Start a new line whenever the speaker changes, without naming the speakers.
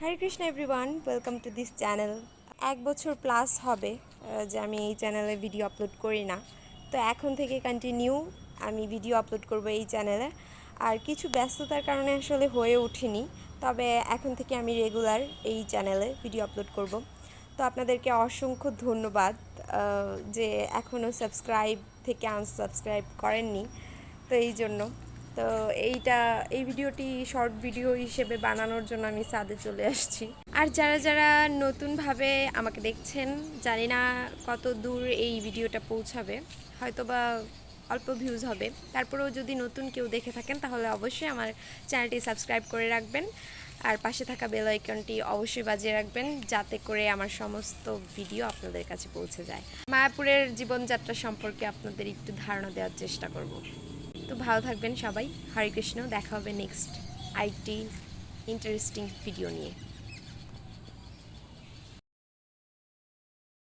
Hare Krishna everyone welcome to this channel এক বছর plus হবে যে আমি এই চ্যানেলে ভিডিও আপলোড করি না। তো এখন থেকে কন্টিনিউ আমি ভিডিও আপলোড করব এই চ্যানেলে আর কিছু ব্যস্ততার কারণে আসলে হয়ে ওঠেনি তবে এখন থেকে আমি রেগুলার এই চ্যানেলে ভিডিও আপলোড করব। তো আপনাদেরকে অসংখ্য ধন্যবাদ যে এখনও সাবস্ক্রাইব থেকে আনসাবস্ক্রাইব করেননি। তো এই জন্য। তো এইটা, এই ভিডিওটি শর্ট ভিডিও হিসেবে বানানোর জন্য আমি সাদে চলে আসছি। আর যারা যারা নতুনভাবে আমাকে দেখছেন, জানি না কত দূর এই ভিডিওটা পৌঁছাবে হয়তো বা অল্প ভিউজ হবে। তারপরেও যদি নতুন কেউ দেখে থাকেন, তাহলে অবশ্যই আমার চ্যানেলটি সাবস্ক্রাইব করে রাখবেন। আর পাশে থাকা বেল আইকনটি অবশ্যই বাজিয়ে রাখবেন, যাতে করে আমার সমস্ত ভিডিও আপনাদের কাছে পৌঁছে যায়। মায়াপুরের জীবনযাত্রা সম্পর্কে আপনাদের একটু ধারণা দেওয়ার চেষ্টা করব। তো ভালো থাকবেন সবাই। হরে কৃষ্ণ দেখা হবে নেক্সট আইটি ইন্টারেস্টিং ভিডিও নিয়ে।